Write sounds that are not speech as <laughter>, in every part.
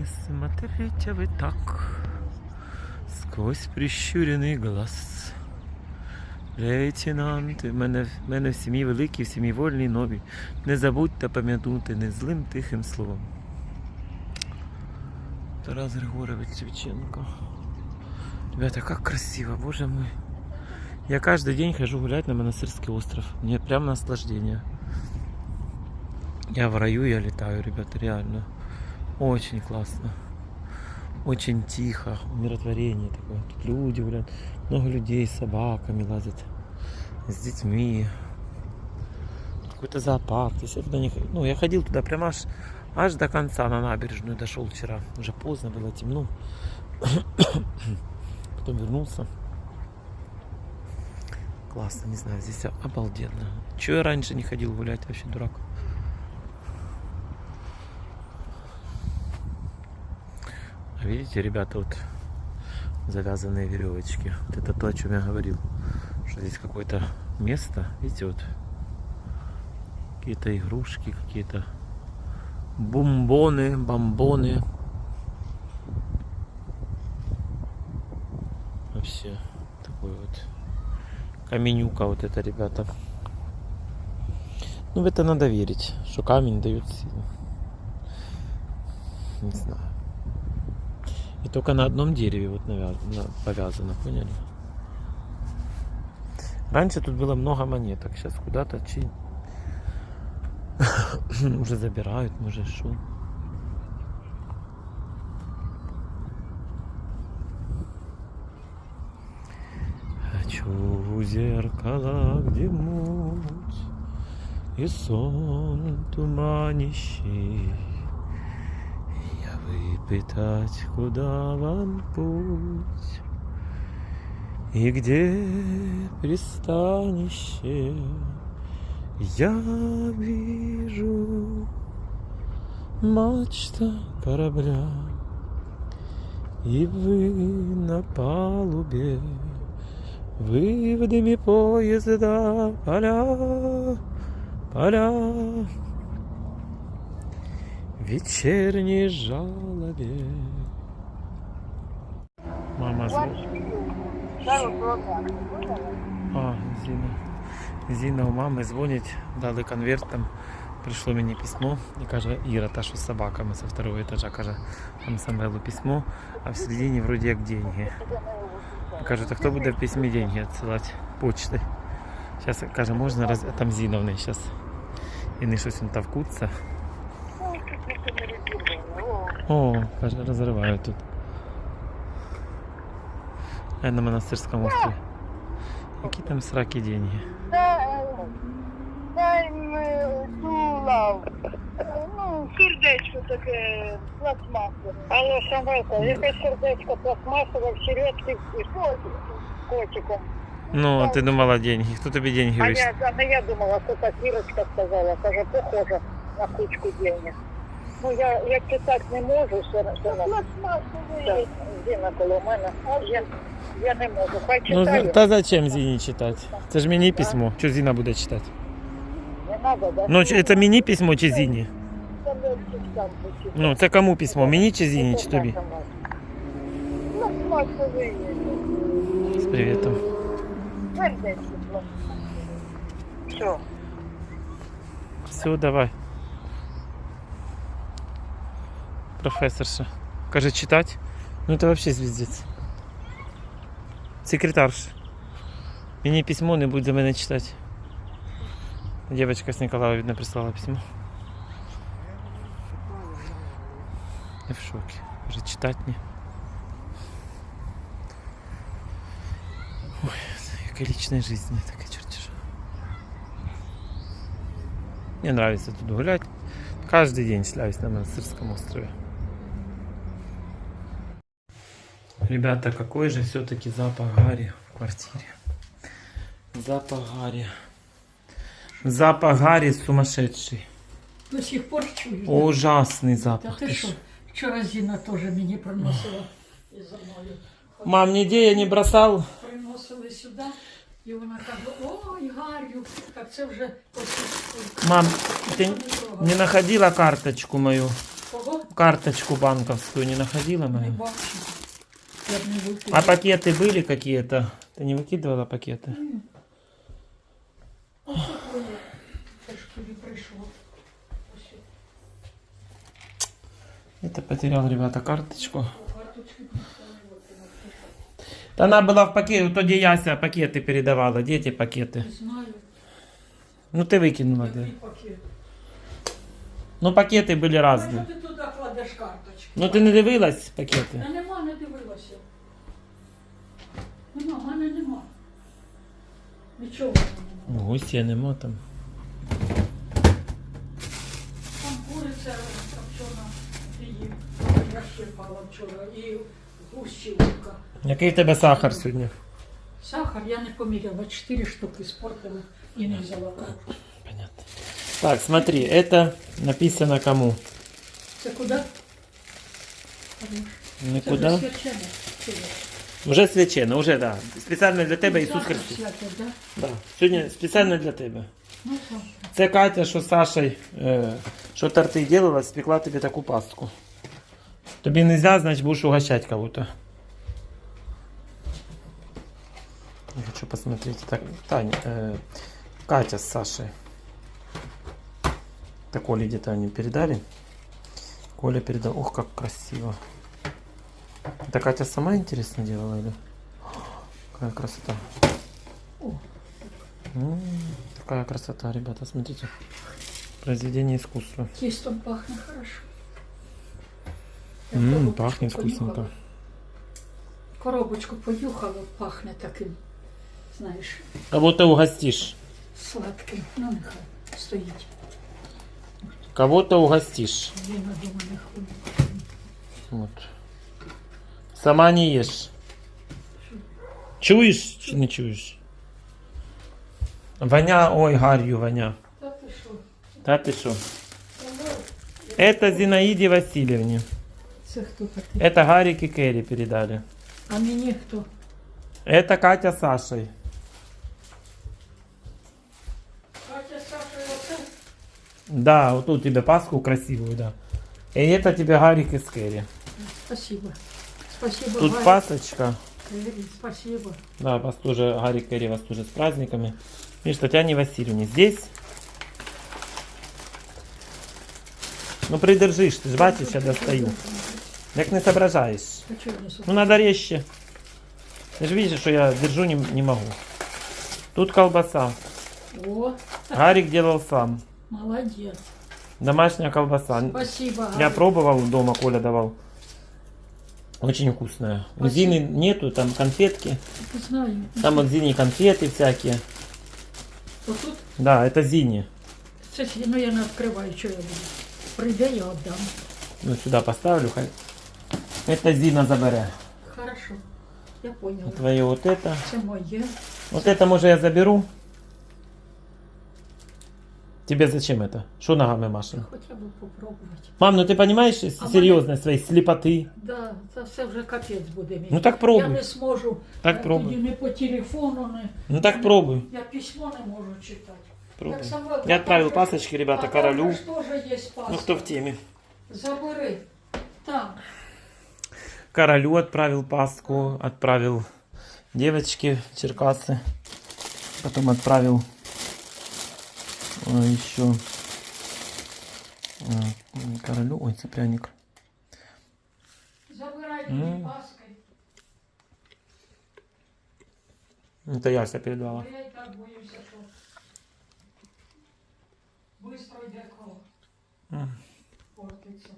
не смотрите вы так сквозь прищуренный глаз. Лейтенанти, в мене, в мене в сім'ї великі, в сім'ї вольні, нові. Не забудьте пам'ятати не злим тихим словом. Тарас Григорович Шевченко. Ребята, как красиво, боже мой. Я каждый день хожу гулять на Монастырский остров. Мне прям наслаждение. Я в раю, я летаю, ребята, реально. Очень классно. Очень тихо, умиротворение такое. Тут люди гуляют, много людей с собаками лазят, с детьми. Какой-то зоопарк. Если я туда не. Ну, я ходил туда прямо аж, аж до конца на набережную дошел вчера. Уже поздно было, темно. <coughs> Потом вернулся. Классно, не знаю, здесь обалденно. Чего я раньше не ходил гулять, вообще дурак. Видите, ребята, вот завязанные веревочки. Вот это то, о чем я говорил. Что здесь какое-то место. Видите, вот какие-то игрушки, какие-то бомбоны, бомбоны. Вообще такой вот каменюка вот это, ребята. Ну, в это надо верить, что камень дает силу. Не знаю. И только на одном дереве вот навя- на- повязано, поняли? Раньше тут было много монеток, сейчас куда-то чи... <coughs> уже забирают, может что. Хочу в зеркало, где муть и сон туманищий. Я выпытать, куда вам путь. И где пристанище Я вижу мачта корабля. И вы на палубе Вы в дыме поезда поля, поля вечерней жалобе. Мама звонит. А, Зіна. Зіна у мами дзвонить, дали конверт, там прийшло мені письмо і каже, Іра, та що з собаками со второго етажа, каже, там Самвелу письмо, а в середині вроді як деньги. Каже, то хто буде в письмі деньги відсилати? Почти. Зараз каже, можна роз... а там Зіна в неї зараз. І не щось він тавкуться. О, каже, розривають тут. А на монастирському острові. Які там сраки деньги? Дай ми тулав. Ну, сердечко таке пластмасове. Алло, Самвелко, яке сердечко пластмасове в середці з котиком. Ну, ти думала деньги. Хто тобі деньги А вийшов? я, а я думала, що так Ірочка сказала, каже, похоже на кучку денег. Ну, я, я читати не можу, все Пластмасове. Зіна коло мене. Я, я не можу, хай Ну, читаю. за- та зачем Зіні читати? Це ж мені письмо. Що Зіна буде читати? Не надо, да? Ну, чи- це мені письмо чи Зіні? Це не читати, читати. Ну, це кому письмо? Мені чи Зіні, чи тобі? Пластмасове. З привітом. Сердечко пластмасове. Все. Все, давай. Професорша. Каже, читати? Ну це взагалі звіздець. Секретарша. Мені письмо не буде за мене читати. Девочка з Николаєва, видно, прислала письмо. Я в шоке. Каже, читати ні. Ой, яка личная жизнь, таке чертежа. Мне нравится тут гулять. Каждый день шляюсь на монастырском острове. Ребята, какой же все-таки запах гари в квартире. Запах гари. Запах гари сумасшедший. До сих пор чую. Ужасный Та запах. ти Ты що? ж- Вчора Зіна теж мені приносила і за мною. Мам, нигде я не бросал. Приносили сюди, і вона каже, ой, Гарю, так це вже посічку. Мам, ты не находила карточку мою Кого? Карточку банковскую не находила Не мою? бачу. Я б не викинула. А пакеты были какие-то? Ты не выкидывала пакеты? Ось такое. Це ж тобі прийшло. Ось Это потерял, ребята, карточку. карточки. Да она была в пакете, то где Яся пакеты передавала. Где эти пакеты? Не знаю, Ну ты выкинула, да? який пакет. Ну пакети були Що різні. ти туди кладеш карточки? Ну ти не дивилась пакети? Та нема, не дивилася. Нема, в мене нема. Нічого в мене нема. Ну, гусія нема там. Там куриця копчена її. Я щипала вчора. І гущівка. Який в тебе сахар сьогодні? Сахар я не поміряла. Чотири штуки спортила і не взяла. Понятно. Так, смотри, это написано кому? Це куди? Це Никуда. вже свячено, уже да. Спеціально для тебе Ісус Христос. да? Сьогодні спеціально для тебе. Ну. Це Катя, що з Сашей, е, що торти делала, спекла тобі таку пастку. Тобі не можна, значить будеш угощати кого-то. Я хочу посмотреть. Так, Таня, э, Катя с Сашей. Так Коле где-то они передали. Коля передал. Ух, как красиво. Это Катя сама интересно делала или? Какая красота. О. М, Такая красота, ребята, смотрите. Произведение искусства. Тістом пахне хорошо. Я М, коробочку пахнет понюхала. вкусненько. Коробочку понюхала, пахне таким, знаєш, Кого ты угостишь? сладким. Ну, нехай стоїть. Кого-то угостишь. Вот. Сама не ешь. Чуешь чи не чуешь? Воня, ой, гарью воня. Та ты что? Это Зинаиде Васильевне. Це хто такий? Это Гарик и Кэрри передали. А мені хто? Это Катя с Сашей. Катя Саша, оце? Да, вот тут тебе паску красивую, да. И это тебе Гарик из Кэрри. Спасибо. Спасибо, Тут Валя. пасочка. Кэрри, Спасибо. Да, вас тоже, Гарик Кэрри, вас тоже с праздниками. Видишь, Татьяне Васильевне здесь. Ну придержишь, ты ж бачиш, я достаю. Як не соображаешь. А чого не Ну надо резче. Ты же видишь, что я держу не, не могу. Тут колбаса. О, Гарик делал сам. молодець. Домашняя колбаса. Спасибо, Я Галя. пробовал дома, Коля давал. Очень вкусная. У Спасибо. Зины нету, там конфетки. Знаю. Там вот Зине конфеты всякие. Отут Да, это Зине. це сі- ну я не відкриваю, що я буду. Прийде, я віддам. Ну, сюда поставлю. хай. Это Зина забере. Хорошо. Я поняла. Твое вот это. Це моє. Вот это, может, я заберу. Тебе зачем это? Что ногами машем? Хоча б попробувати. Мам, ну ты понимаешь А серьезность своей слепоты? Да, це все вже капець буде мені. Ну так Я пробуй. не зможу. Так е, пробуй. Тоді не по телефону, не. Ну так пробуй. Я письмо не можу читати. Пробуй. Так само- Я отправил там же- пасочки, ребята, а там королю. же ж теж є паска. Ну кто в теме? Забери. Там. Королю отправил паску, отправил девочке в Черкасы. Потом отправил э, еще э, королю. Ой, це пряник. Это передала. Я боюся, що быстро йде кров. М. Портиться.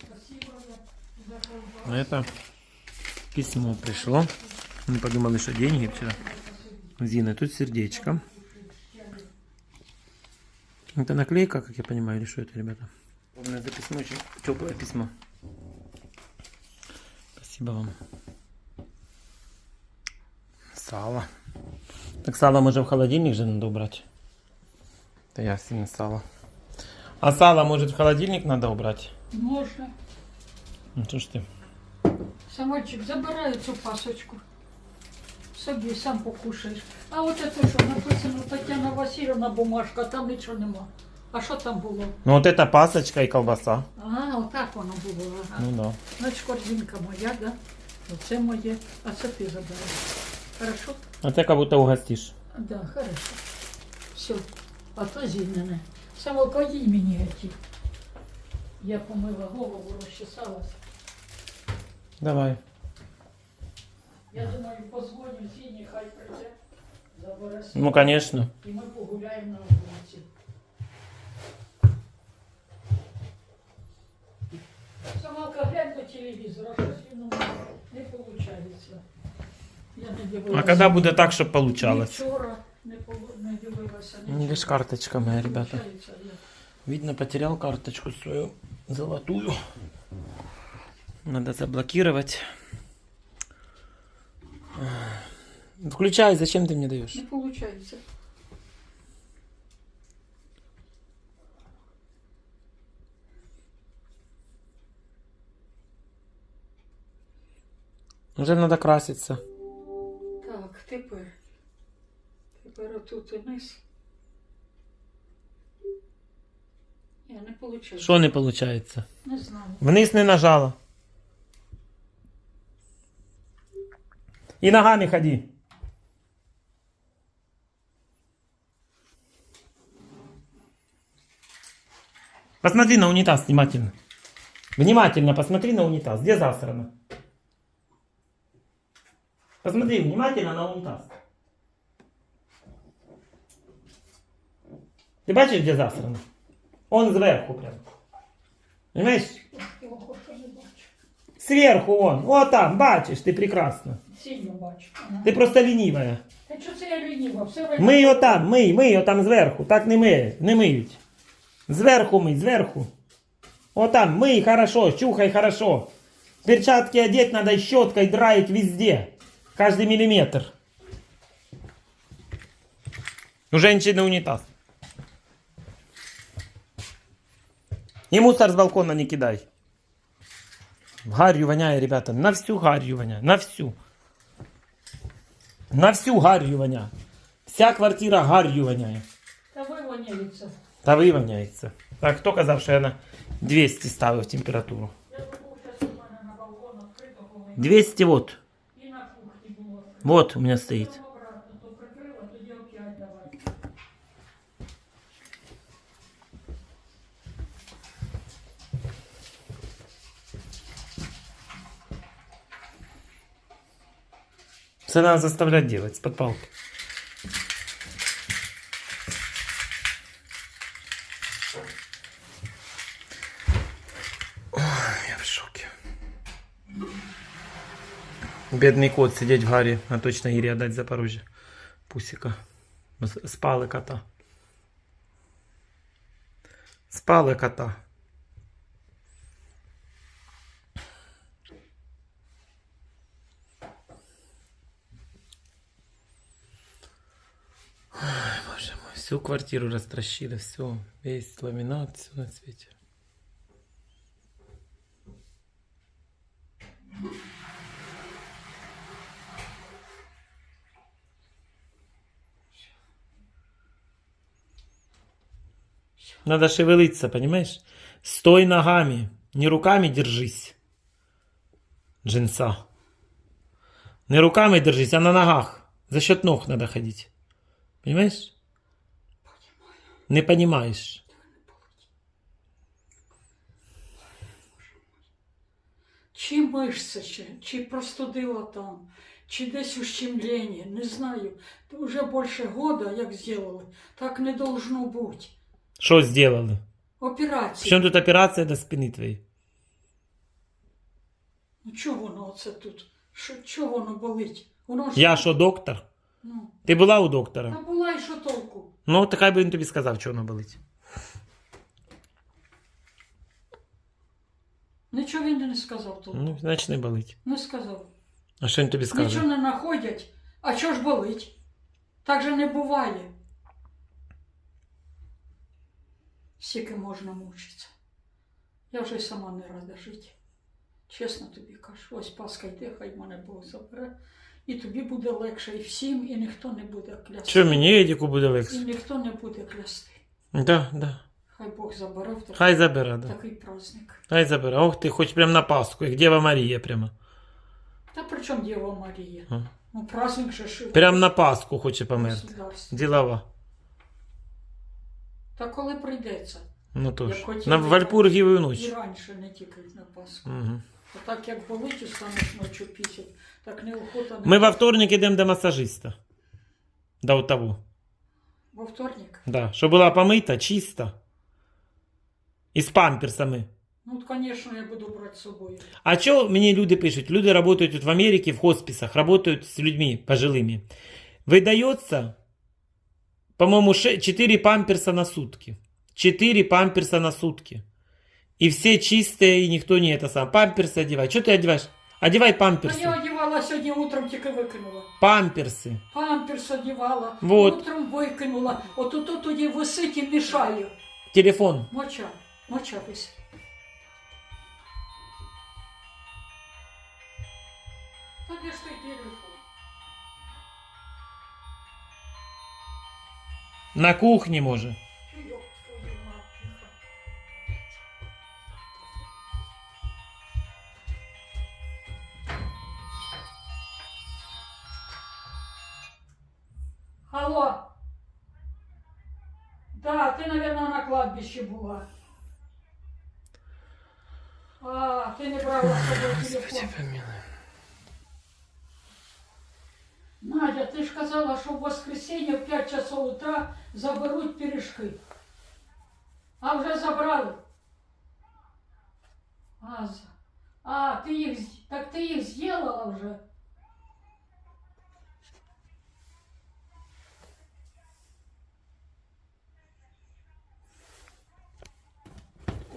Спасибо за колбасу. Это письмо пришло. Мы подумали, что деньги вчера. Зина, тут сердечко. Это наклейка, как я понимаю, или что это, ребята? У меня за письмо очень теплое письмо. Спасибо вам. Сало. Так сало може в холодильник же надо убрать. Это я сильно сало. А сало может в холодильник надо убрать? Можна. Ну что ж ты. Самольчик, забирай цю пасочку. Собі сам покушаєш. А от це що написано Тетяна Васильівна бумажка, там нічого нема. А що там було? Ну вот это пасочка и колбаса. А, отак воно було. Ага. Ну да. Значить, корзинка моя, да? Оце моє, а це ти забираєш. Хорошо? А ты как будто угостишь. Да, хорошо. Все. А то зімняне. Самолка, їй мені ті. Я помила голову, розчесалась. Давай. Я думаю, позвоню Зіні, хай прийде, забере себе. Ну, конечно. І ми погуляємо на вулиці. Самалка, глянь по телевізору, а щось він у мене не виходить. Я не дивилася. А когда будет так, чтобы Ні получалось? Вчора не, полу- не дивилася. Ну, нічого. Видишь, карточка моя, ребята. Получається, я- Видно, потерял карточку свою золотую. Надо заблокировать. Включай, зачем ты мне даешь? Не виходить. Уже надо краситься. Так, тепер. Тепер отут вниз. Я не получаю. Что не получается? Не знаю. Вниз не нажала. И ногами ходи. Посмотри на унитаз внимательно. Внимательно посмотри на унитаз. Где засрано? Посмотри внимательно на унитаз. Ты бачиш, где засрано? Он зверху прям. Понимаешь? Його ще не бачу. Сверху он. Вот там, бачиш, ти прекрасно. Сильно бачу. Ага. Ти просто лінівая. Та що це я лініва? Все видно. Мий отам, мий, мий отам зверху. Так не миють, не миють. Зверху мий, зверху. Отам, мий хорошо, чухай хорошо. Перчатки одеть надо и щеткой драить везде. Каждый миллиметр. У женщины унитаз. И мусор с балкона не кидай. Гарью воняє, ребята. На всю гарью воняє. На всю. На всю гарью воняє. Вся квартира гарью воняє. Та вивоняється. Та вивоняється. Так, хто казав, що я на 200 ставив температуру? Я забув, що у мене на балкон відкрито коли. 200 вот. І на кухні було. Вот у меня стоит. Все надо заставлять делать с-под палки. Ой, я в шоке. Бедный кот сидеть в гаре, а точно Ире отдать Запорожье. Пусика. С- Спали кота. Спали кота. Квартиру растращили, все, весь ламинат, все на свете. Надо шевелиться, понимаешь? Стой ногами, не руками держись. Джинса. Не руками держись, а на ногах. За счет ног надо ходить. Понимаешь? Не понимаешь. Чи мишця ще, чи простудила там, чи десь ущемлення, не знаю. Уже більше года, як зробили, так не должно бути. Что сделали? Операція. Причем тут операция до спины твоей? Ну чого воно оце тут? Що, чого воно болить? Воно ж... Я що, доктор? Ну, Ти була у доктора? та була і що толку? Ну, так хай би він тобі сказав, що воно болить. Нічого він не сказав толку. Ну, значить не болить. Не сказав. А що він тобі скаже? Нічого не знаходять. А що ж болить? Так же не буває. Скільки можна мучитися. Я вже й сама не рада жити. Чесно тобі кажу, ось Пасха йде, хай мене Бог забере. І тобі буде легше, і всім, і ніхто не буде клясти. Що мені Едіку буде І ніхто не буде клясти. Да, да. Хай Бог забере в такий, Хай забере, да. такий праздник. Хай забере. Ох ти, хоч прям на Пасху, як Дєва Марія прямо. Та при чому Діва Марія? А. Ну, праздник же ж Прям на Пасху хоче померти. государство. Ділова. Та коли прийдеться? Ну то ж. На би- Вальпургіву І ніч. раніше не тільки на Пасху. Угу. А так як болить і станеш ночі пісять, так неохота не Ми во вторник йдемо до масажиста. До того. Во вторник? Да. Щоб була помита, чиста. І з памперсами. Ну, от, звісно, я буду брати з собою. А що мені люди пишуть? Люди работают тут в Америке, в хосписах, работают с людьми пожилыми. Выдается, по-моему, 4 памперса на сутки. 4 памперса на сутки. И все чистые, и никто не это сам. Памперсы одевай. Что ты одеваешь? Одевай А я памперсы. одягала сьогодні утром, тільки викинула. Памперсы. Памперс одягала, Вот. утром викинула. От тут тоді висить і мішає. Телефон. Моча, моча висить. Та де ж той телефон? На кухне, може. Алло. Да, ты, наверное, на кладбище була. А, ты не брала с собой телефон. Надя, ти ж казала, що в воскресенье в 5 часов утра заберуть пиріжки. А вже забрали. А, з- а ти їх, з- так ти їх з'їла вже.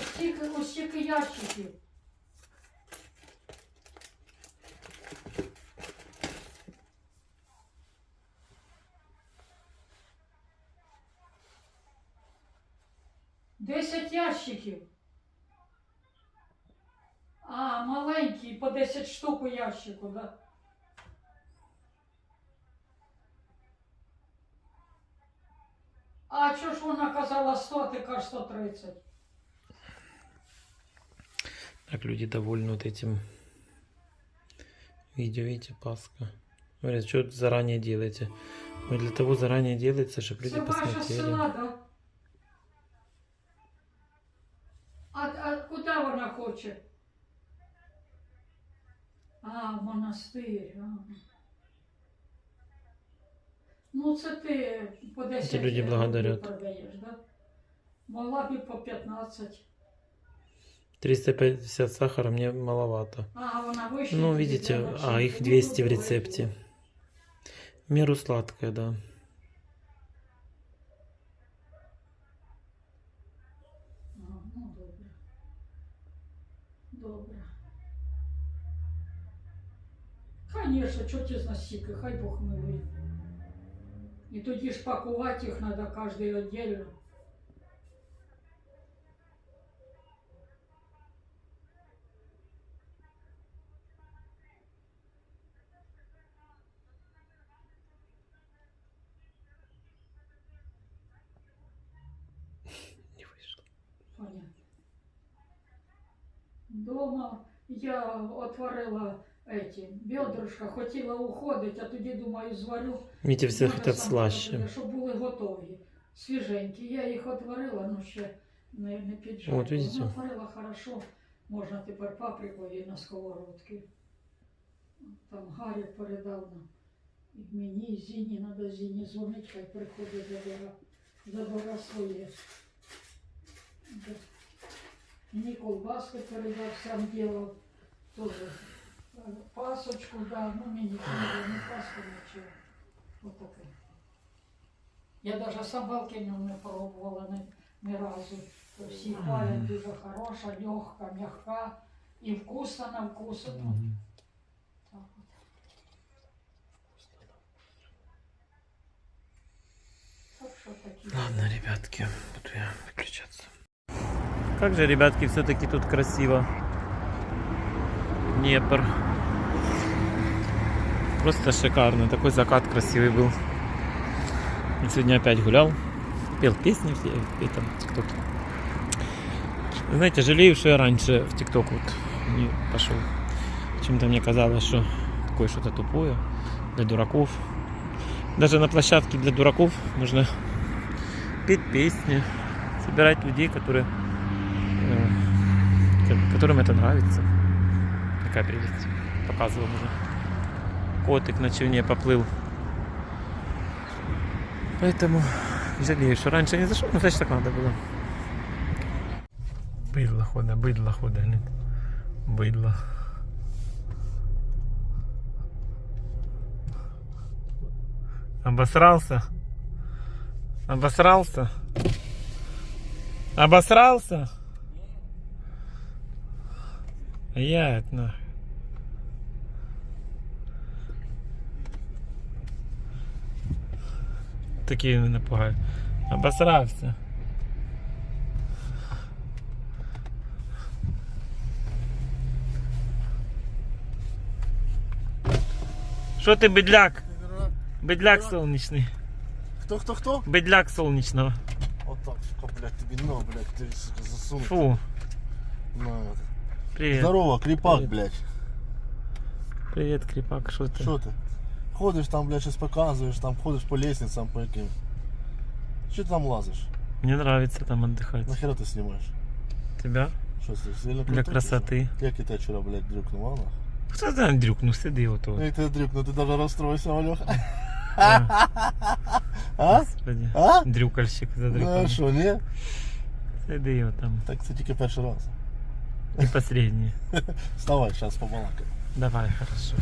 Ось стільки, ось стільки ящиків. Десять ящиків. А, маленькі, по 10 штук у ящику, да. А чого ж вона казала 100, а ти кажеш 130? Так люди довольны вот этим видео, видите, Пасха. Говорят, что заранее делаете? Ой, для того заранее делается, чтобы люди Це ваша посмотрели. села, да? А, а куди вона хоче? А, в монастир. А. Ну, це ти по 10 Ці люди рублів благодарять. продаєш, да? Могла б і по 15. 350 сахара мне маловато. А, вона вище. Ну, тобі видите, треба, а чи- их ну, 200 в добре. рецепте. В меру сладкое, да. А, ну, добре. Добре. Конечно, що ті з настільки, хай Бог милує. І тоді ж пакувати їх треба кожен віддільно. я отворила эти бедрышка, хотіла уходити, а тоді думаю, зварю. Видите, все Може, хотят сама слаще. зробила, Щоб були готові, свіженькі. Я їх отварила, ну ще не, не піджарила. От, видите? Ну, Отварила хорошо. Можна тепер паприкові на сковородки. Там Гаррі передав нам. І мені, і Зіні, треба Зіні дзвонити, хай приходить забира, забира своє. Да. Мені колбаски передав, сам ділав. Тоже е, пасочку, да, ну мені не не паску нічого. Отаке. Я навіть собаки не не пробувала ні, ні разу. То Всі хвалять дуже хороша, легка, м'яка і вкусна на вкус. Ну, Мгм. так от. Так що такі. Ладно, ребятки, буду я выключаться. Как же, ребятки, все-таки тут красиво. Днепр. Просто шикарно. Такой закат красивый был. И Сегодня опять гулял. Пел песни все в этом ТикТоке. Знаете, жалею, что я раньше в ТикТок вот не пошел. Чем-то мне казалось, что такое что-то тупое для дураков. Даже на площадке для дураков можно петь песни, собирать людей, которые, ко- которым это нравится. Такая прелесть. Показывал уже. Котик на човне поплыл. Поэтому жалею, что раньше не зашел, но значит так надо было. Быдло хода, быдло хода, нет. Быдло. Обосрался? Обосрался? Обосрался? Я это нахуй. Такие мене пугають. Обосрався. Що ти, бедляк? Бедляк сонячний. Кто, кто, кто? Бедляк сонячного. Вот так, сука, блядь, тебе на, блядь, ты, сука, засунул. Фу. На, это. Привіт. Здорово, крепак, Привет. блядь. Привіт, кріпак, що ти? Что ты? Ходишь там, блядь, сейчас показываешь, там ходишь по лестницам, по каким. Че ты там лазишь? Мне нравится там отдыхать. Нахера ты снимаешь? Тебя? Что ты сильно Для крутой, красоты. что ли? Как я тебя вчера, блядь, дрюкнул, а, нахуй? Хто там Андрюк? Ну сиди ото. Эй, ты дрюкнул, ты даже расстроился, Алёха. А, <laughs> А? Господи. А? Дрюкальщик Ну, задрюкав. а що, ні? Сиди його там. Так це тільки перший раз. І последній. <laughs> Вставай, зараз побалакаємо. Давай, хорошо.